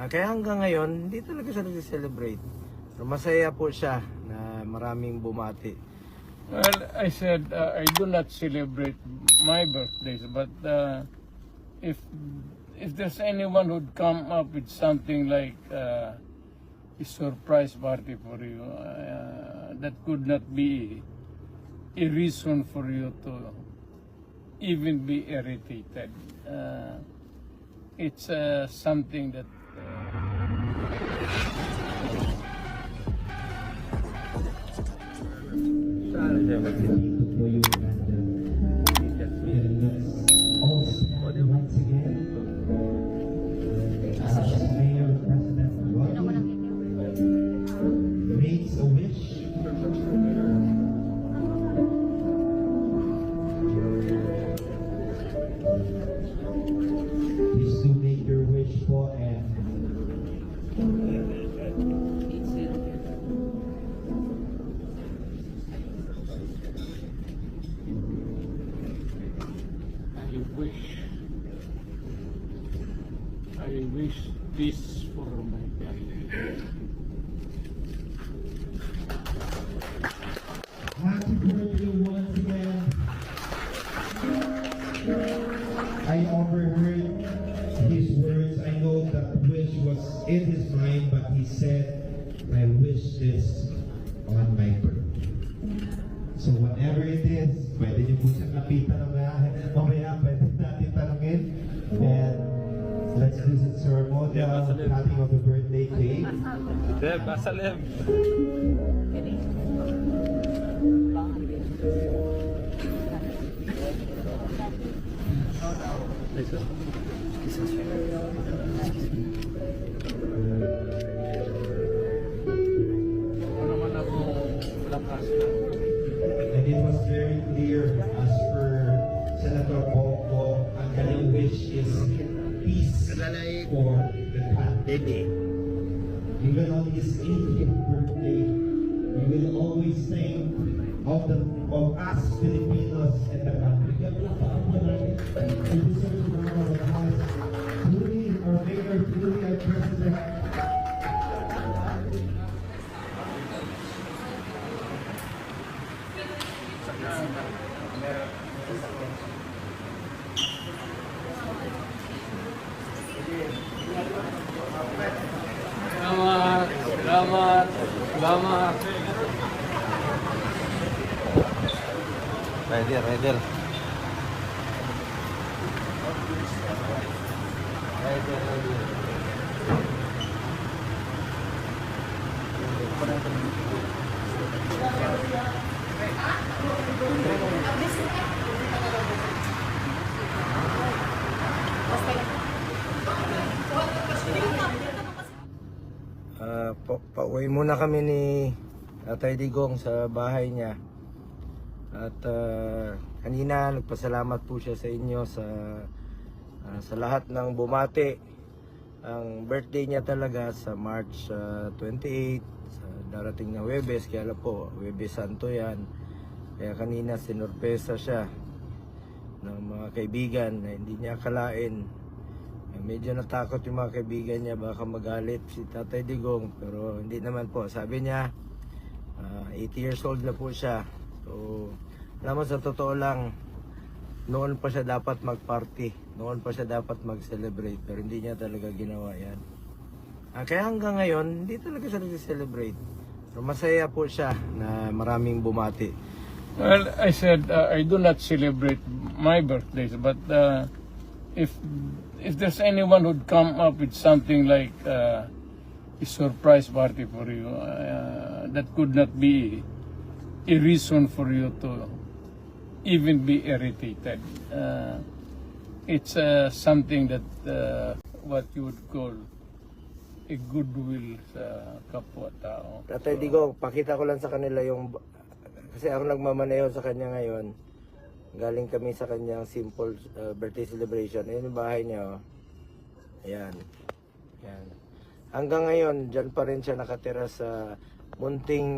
Ah, kaya hanggang ngayon, hindi talaga siya nag-celebrate. Pero masaya po siya na maraming bumati. Well, I said uh, I do not celebrate my birthdays, but uh, if if there's anyone who'd come up with something like uh, a surprise party for you, uh, that could not be a reason for you to even be irritated. Uh, it's uh, something that. ચાલે છે I wish. I wish this for my family. Was in his mind, but he said, I wish this on my birthday. So whatever it is, pwede niyo po siyang lapitan mamaya, mamaya pwede natin tanungin. And let's visit ceremonial cutting of the birthday cake. naman Salai or Dede. We will always sing your birthday. We will always think of the of us lama right there right there pauwi muna kami ni Tatay Digong sa bahay niya. At ah, kanina nagpasalamat po siya sa inyo sa ah, sa lahat ng bumati. Ang birthday niya talaga sa March ah, 28 sa darating na Webes kaya alam po Webes Santo yan. Kaya kanina sinurpresa siya ng mga kaibigan na hindi niya akalain Medyo natakot yung mga kaibigan niya baka magalit si Tatay Digong pero hindi naman po. Sabi niya ah, 80 years old na po siya. So alam sa totoo lang noon pa siya dapat mag-party. Noon pa siya dapat mag-celebrate pero hindi niya talaga ginawa yan. Ah, kaya hanggang ngayon hindi talaga siya nag-celebrate. Pero masaya po siya na maraming bumati. Well, I said uh, I do not celebrate my birthdays, but uh, if if there's anyone who'd come up with something like uh, a surprise party for you, uh, that could not be a reason for you to even be irritated. Uh, it's uh, something that uh, what you would call a goodwill sa kapwa-tao. Tatay Digong, pakita ko lang sa kanila yung... Kasi ako nagmamaneho sa kanya ngayon. Galing kami sa kanyang simple uh, birthday celebration. Ayun yung bahay niya. Oh. Ayan. Ayan. Hanggang ngayon, dyan pa rin siya nakatira sa munting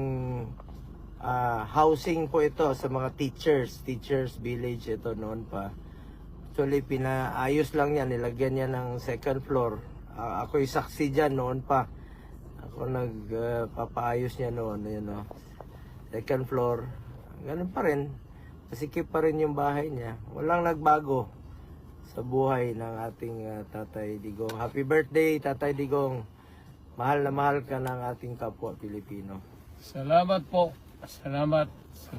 ah, housing po ito sa mga teachers. Teachers village ito noon pa. Actually, pinaayos lang niya. Nilagyan niya ng second floor. A- ako'y saksi dyan noon pa. Ako nagpapaayos niya noon, yun know. Second floor. Ganun pa rin. Masikip pa rin yung bahay niya. Walang nagbago sa buhay ng ating ah, Tatay Digong. Happy birthday, Tatay Digong. Mahal na mahal ka ng ating kapwa Pilipino. Salamat po. Salamat. Salamat.